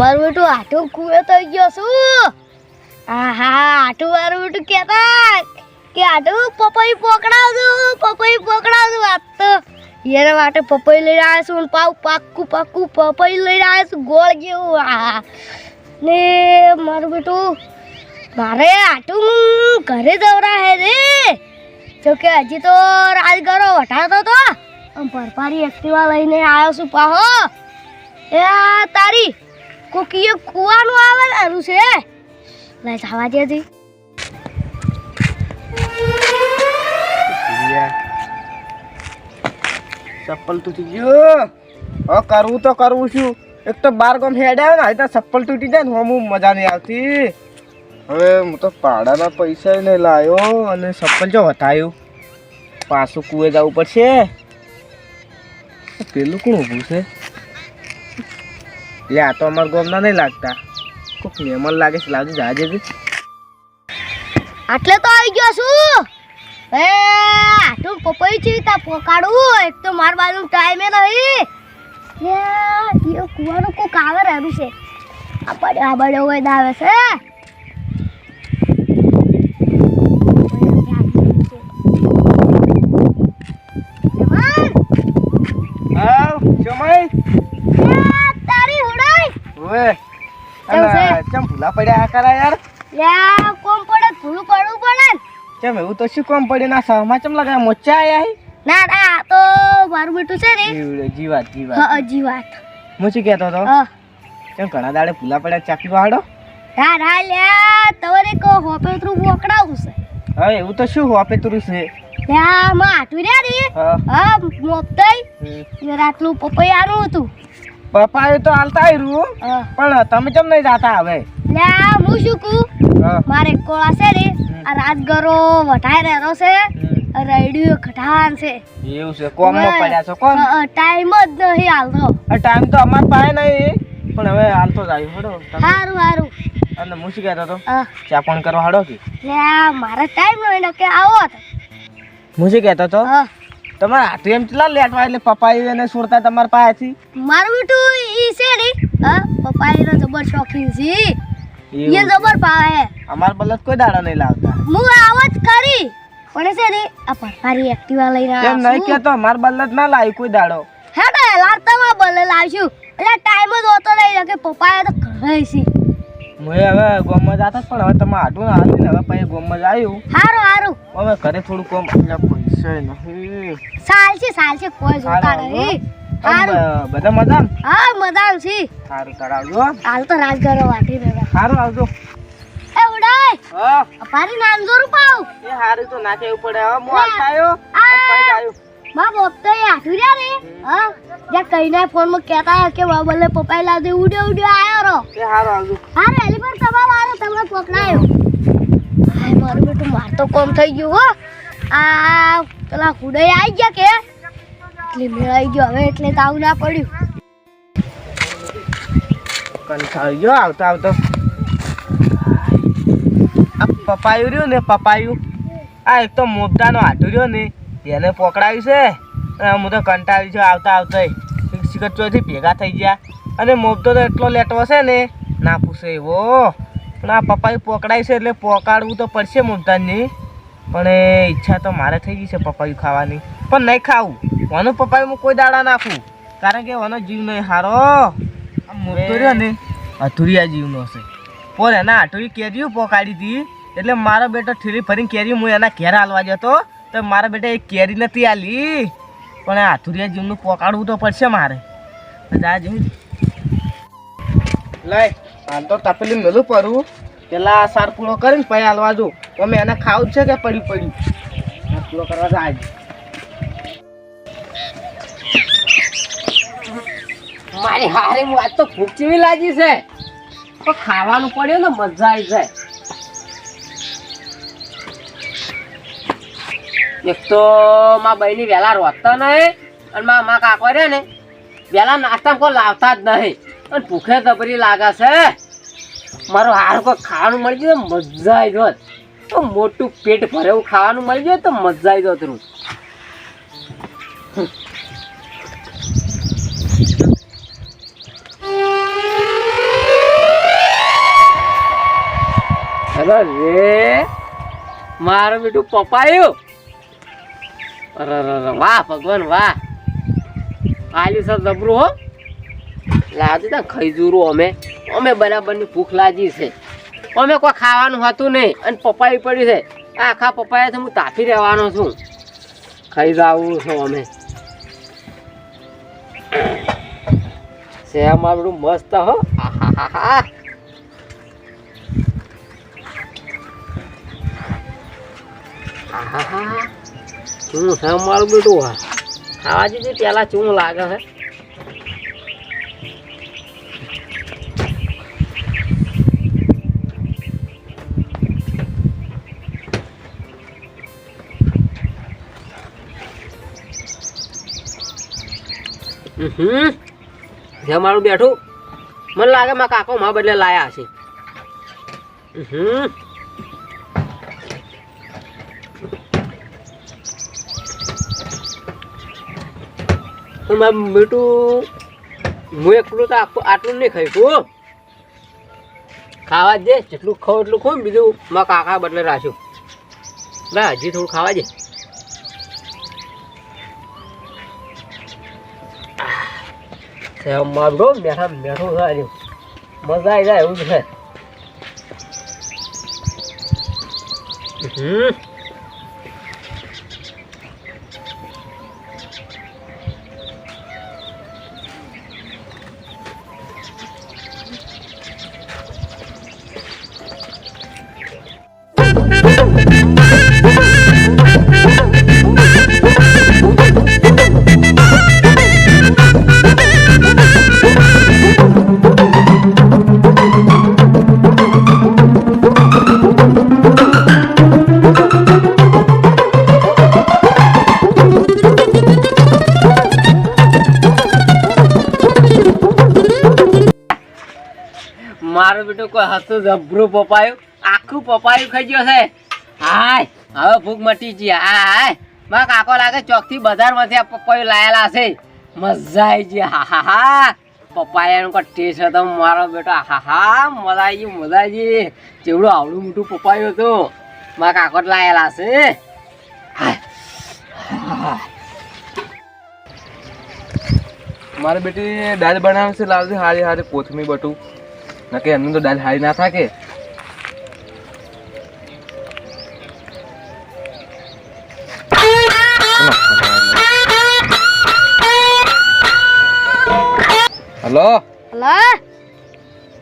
મારું બેટું આટું કુએ થઈ ગયો છું. આહા, આટું મારું બેટું કહેતા કે આટું પપઈ પકડાવજો પપઈ પકડાવજો. આ તો યાર માટે પપઈ લઈને આવ્યા છું પાવ પાક્કું પાક્કું પપઈ લઈને આવ્યા છું, ગોળ જેવું. આ ને મારું બેટું, મારે આટું ઘરે દવરા હે રે જો કે હજી તો રાજગરો વટાતો તો આમ પરપારી એક્ટિવા લઈને આવ્યો છું પાહો. એ તારી કોકીએ કુવાનું આવે એનું છે? લે જવા દે દી ચપ્પલ તૂટી ગયો. હવે કરવું તો કરવું છું. એક તો બાર ગામ હેડ આવ્યો ને અહીં તો ચપ્પલ તૂટી જાય ને, હું મજા નહીં આવતી. હવે હું તો પાડાના પૈસા ને લાવ્યો અને ચપ્પલ જો વટાયું પાછું કુએ જવું પડશે. પેલું કોણ ઊભું છે? લે, આ તો અમારા ગોમના નહીં લાગતા. કોક મહેમાન લાગે છે, લાવજો જાજે બી આટલે તો આવી ગયો છું. એ તું પપઈ છે તા પોકાડું એક તો માર બાજુ ટાઈમે નહીં. એ કુવાનું કોક આવે રહેલું છે. આ પડે, આ બડે હોય દાવે છે આવ જમાઈ એ તારી અને ચમ ભૂલા પડ્યા કરા યાર? લે કોમ પડે ભૂલું પડવું પડે કેમ એવું તો શું કોમ પડ્યું? ના સહમાં કેમ લગાય? મોચા આયા ના ના તો મારું બેટું છે ને. જીવાત જીવાત. હ હજી વાત હું શું કહેતો હતો? હા. ઘણા દાડે ભૂલા પડ્યા ચાકી વાળો ના ના લે તમારે કો હોપે ઉતરું બોકડાવું છે. હવે એવું તો શું હોપે તુરું છે? લે આમાં આટું રહ્યા ને? હા. હા મોપતાઈ. હમ. પપૈયાનું હતું. પપ્પાએ તો હાલતા આવ્યું. પણ તમે ચમ નહીં જાતા હવે? લે હું શું કહું. મારે કોળા છે ને આ રાજગરો વટાઈ રહેલો છે. રેડિયો ખટાન છે. એવું છે? કોમ પડ્યા છો? કોમ? ટાઈમ જ નહીં હાલતો. ટાઈમ તો અમાર પાસે નહીં પણ હવે હાલતો જ આવ્યો હડો. સારું સારું અને હું શું કહેતો હતો? ચા પણ કરવા હાડો કે? લે મારે ટાઈમ નહીં કે આવો હું શું કહેતો હતો? હા. તમારા હાથું એમ કેટલા લેટવા એટલે પપ્પાએ એને સુરતા તમારા પાસેથી. મારું બેટું ઈ છે ને હા પપ્પા એનો જબર શોખીન છે. એ જબર પાવે અમાર બલદ કોઈ દાડા નહીં લાવતા. હું આવત કરી પણ છે ને આ પરફારી એક્ટિવા લઈને એમ નહીં આવ્યો કેતો અમાર બલદ ના લાવી કોઈ દાડો. હેડે લાવતા માં બલે લાવશું. એટલે ટાઈમ જ હોતો નહીં કે પપ્પાએ તો ઘરે છે. હું હવે ગોમમાં જાતા પણ હવે તમે આટું ના આવ્યું ને હવે પછી ગોમમાં જ આવ્યું હારું હારું. હવે ઘરે થોડું કોમ એટલે નહીં સાલ છે સાલ છે કોઈ જોતા હારું, નહીં બધા મજા હા મજા છે. સારું કરાવજો હાલ તો રાજગરો વાટી દેવા સારું આવજો. એ ઉડાય. હા. અપારી નાનજો રૂપાવ એ સારું તો ના કેવું પડે. હવે હું હાલતા આવ્યો આ. પછી આવ્યો મા એ હાથું રહ્યા ને હા. જ્યાં ફોનમાં કહેતા કે બા બોલે પપ્પાએ લાદે ઉડ્યો ઉડ્યો આયો રો એ સારું આવજો. હા એલી પર તમારો આવ્યો તમને પકડાયો હાય મારું બેટું માર તો કોમ થઈ ગયું હો. આ પેલા કુડે આવી ગયા કે? એટલે મેળાઈ ગયો. હવે એટલે તાવ ના પડ્યું. કંટાળી ગયો આવતો આવતો. આ પપાયું રહ્યું ને, પપાયું. આ એક તો મોબદાનો હાથું રહ્યો ને, એને પકડાયું છે. હું તો કંટાળી છું આવતા આવતા શિખર ચોથી ભેગા થઈ ગયા. અને મોબતો તો એટલો લેટવો છે ને, ના પૂછે એવો. પણ આ પપ્પાએ પકડાય છે એટલે પોકાડવું તો પડશે મોબદાનની પણ એ ઈચ્છા તો મારે થઈ ગઈ છે પપાયું ખાવાની. પણ નહીં ખાવું. વાનો પપાયું હું કોઈ દાડા નાખું. કારણ કે વાનો જીવ નહીં હારો. આ મોટો રહ્યો ને. અધુરિયા જીવનો છે. પોર એના આટલી કેરીઓ પોકાડી હતી એટલે મારો બેટો ઠીલી ફરીને કેરી હું એના ઘેર હાલવા જતો. તો મારા બેટા એ કેરી નથી આલી. પણ આ આથુરિયા જીવનું પોકાડવું તો પડશે મારે. જા જઈ. લઈ હાલ તો તપેલી મેલું પડું પેલા સાર પૂરો કરીને પછી હાલવા જો. અમે એને ખાવું છે કે પડી સાર પૂરો કરવા જાય. મારી હારી આજ તો ભૂખ જેવી લાગી છે. તો ખાવાનું પડ્યું ને મજા આવી જાય. એક તો માં બહેની વહેલા રોતા નહીં અને માં મા કાકો રહ્યા ને વહેલા નાસ્તા કોઈ લાવતા જ નહીં. અને ભૂખે દબરી લાગે છે. મારો હારકો ખાવાનું મળી જાય તો મજા આવી જોત. તો મોટું પેટ ભરેવું ખાવાનું મળી જાય તો મજા આવી જોત રૂ અરે રે. મારું બેટું પપાયું અરે અરે વાહ, ભગવાન, વાહ. આલ્યું સર જબરું હો. લાવજો ને ખૈજુરું અમે. અમે બરાબરની ભૂખ લાગી છે. અમે કોઈ ખાવાનું હતું નહીં અને પપાઈ પડી છે. આ આખા પપાયાથી હું તાફી રહેવાનો છું. ખાઈ જવું છું અમે. શેમ આપણું મસ્ત હો. ચૂનું છે મારું બેટું? હા ખાવા દીધી, પેલા ચૂનું લાગે છે? હમ. મારું બેઠું, મને લાગે મારા કાકો મા બદલે લાયા હશે. મીઠું હું એકલું તો આટલું નહીં ખાઈશું ખાવા દે, જેટલું ખાવ એટલું ખાવ બીજું મારા કાકા બદલે રાખ્યું. ના, હજી થોડું ખાવા દે. સેવ માગડો મેઠા બેઠું થાય મજા આવી જાય એવું છે. હમ. મારો બેટો કોઈ હતું જબરું પપાયું. આખું પપાયું ખાઈ ગયો છે. હાય, હવે ભૂખ મટી ગઈ. હાય મારા કાકો લાગે ચોકથી બજારમાંથી આ પપાયું લાયેલા છે. મજા આવી ગઈ. હા હા હા. પપાયાનો કોઈ ટેસ્ટ હતો મારો બેટો. હા હા મજા આવી ગઈ, મજા આવી ગઈ. જેવડું આવડું મોટું પપાયું હતું. મારા કાકો લાયેલા છે. મારી બેટી દાળ બનાવે છે લાવજે હારી હારી કોથમી બટું. નકે એમનું તો દાળ હારી ના થાકે. હલો? હલો?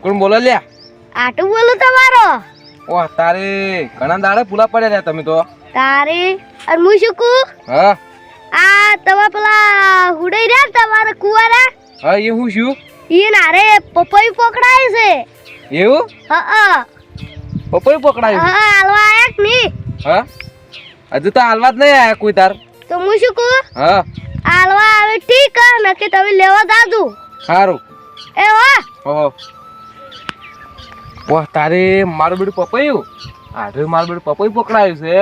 કોણ બોલો લ્યા? આટું બોલું તમારો? ઓહ તારે ઘણા દાડે પૂલા પડ્યા રહ્યા તમે તો. તારી? અને હું શું કહું? હા. આ તમારા પેલા હુડાઈ રહ્યા તમારા કુવારા? હા એ હું શું? ઈ નારે પપૈયું પકડાય છે. એવું? હા હા. પપૈયું પકડાયું? હા હાલવા આયા કે ની હા? હજુ તો હાલવા જ નહીં આયા કોઈ તાર. તો હું શું કહું? હા. હાલવા આવે ઠીક હે, નક્કી તમે લેવા દાદુ સારું એ વાહ ઓહો. વાહ તારે મારું બેટું પપૈયું? આરે મારું બેટું પપૈયું પકડાયું છે.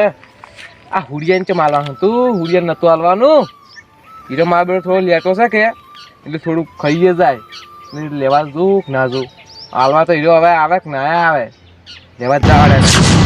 આ હુડિયાન ચમ હાલવાનું હતું? હુડિયાન નતું હાલવાનું? ઈરો મારો બેટો થોડો લેટો છે કે એટલે થોડું ખાઈએ જાય. એટલે લેવા જુક ના જુ હાલમાં તો હીરો હવે આવે કે ના આવે? લેવા જ જવા